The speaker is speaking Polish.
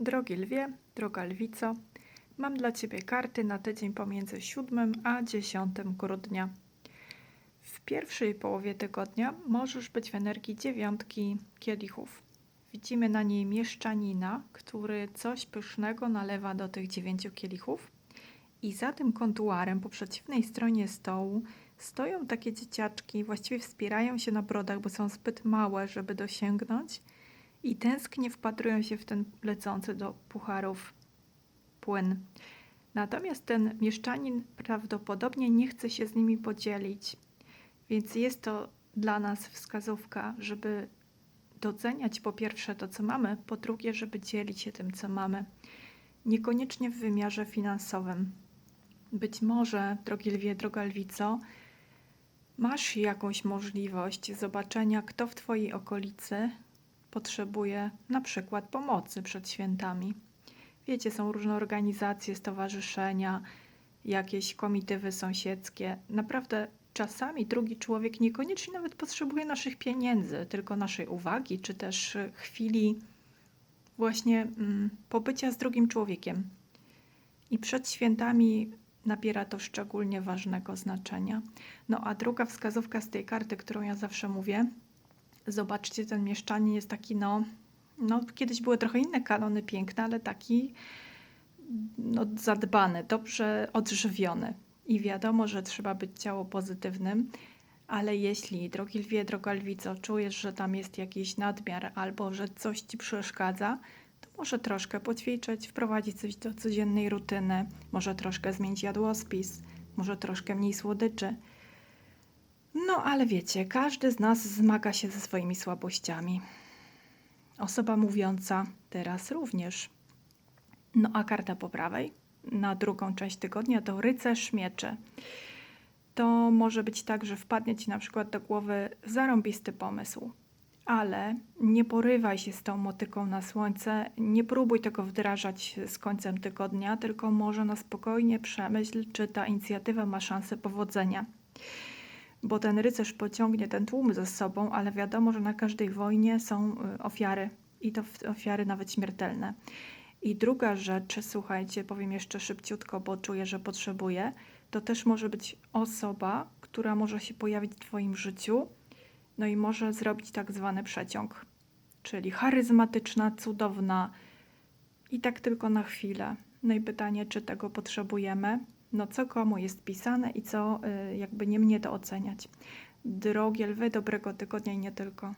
Drogi lwie, droga lwico, mam dla Ciebie karty na tydzień pomiędzy 7 a 10 grudnia. W pierwszej połowie tygodnia możesz być w energii dziewiątki kielichów. Widzimy na niej mieszczanina, który coś pysznego nalewa do tych dziewięciu kielichów. I za tym kontuarem po przeciwnej stronie stołu stoją takie dzieciaczki, właściwie wspierają się na brodach, bo są zbyt małe, żeby dosięgnąć i tęsknie wpatrują się w ten lecący do pucharów płyn. Natomiast ten mieszczanin prawdopodobnie nie chce się z nimi podzielić, więc jest to dla nas wskazówka, żeby doceniać po pierwsze to, co mamy, po drugie, żeby dzielić się tym, co mamy. Niekoniecznie w wymiarze finansowym. Być może, drogi lwie, droga lwico, masz jakąś możliwość zobaczenia, kto w Twojej okolicy potrzebuje na przykład pomocy przed świętami. Wiecie, są różne organizacje, stowarzyszenia, jakieś komitywy sąsiedzkie. Naprawdę czasami drugi człowiek niekoniecznie nawet potrzebuje naszych pieniędzy, tylko naszej uwagi, czy też y, chwili właśnie mm, pobycia z drugim człowiekiem. I przed świętami nabiera to szczególnie ważnego znaczenia. No a druga wskazówka z tej karty, którą ja zawsze mówię, zobaczcie, ten mieszczanin jest taki, no, no kiedyś były trochę inne kanony piękne, ale taki no, zadbany, dobrze odżywiony. I wiadomo, że trzeba być ciało pozytywnym, ale jeśli, drogi lwie, droga lwico, czujesz, że tam jest jakiś nadmiar albo że coś ci przeszkadza, to może troszkę poćwiczyć, wprowadzić coś do codziennej rutyny, może troszkę zmienić jadłospis, może troszkę mniej słodyczy. No, ale wiecie, każdy z nas zmaga się ze swoimi słabościami. Osoba mówiąca teraz również. No a karta po prawej na drugą część tygodnia to rycerz mieczy. To może być tak, że wpadnie ci na przykład do głowy zarąbisty pomysł, ale nie porywaj się z tą motyką na słońce, nie próbuj tego wdrażać z końcem tygodnia, tylko może na spokojnie przemyśl, czy ta inicjatywa ma szansę powodzenia. Bo ten rycerz pociągnie ten tłum ze sobą, ale wiadomo, że na każdej wojnie są y, ofiary i to ofiary nawet śmiertelne. I druga rzecz, słuchajcie, powiem jeszcze szybciutko, bo czuję, że potrzebuję. To też może być osoba, która może się pojawić w Twoim życiu, no i może zrobić tak zwany przeciąg, czyli charyzmatyczna, cudowna i tak tylko na chwilę. No i pytanie, czy tego potrzebujemy? No co komu jest pisane i co y, jakby nie mnie to oceniać. Drogie lwy, dobrego tygodnia i nie tylko.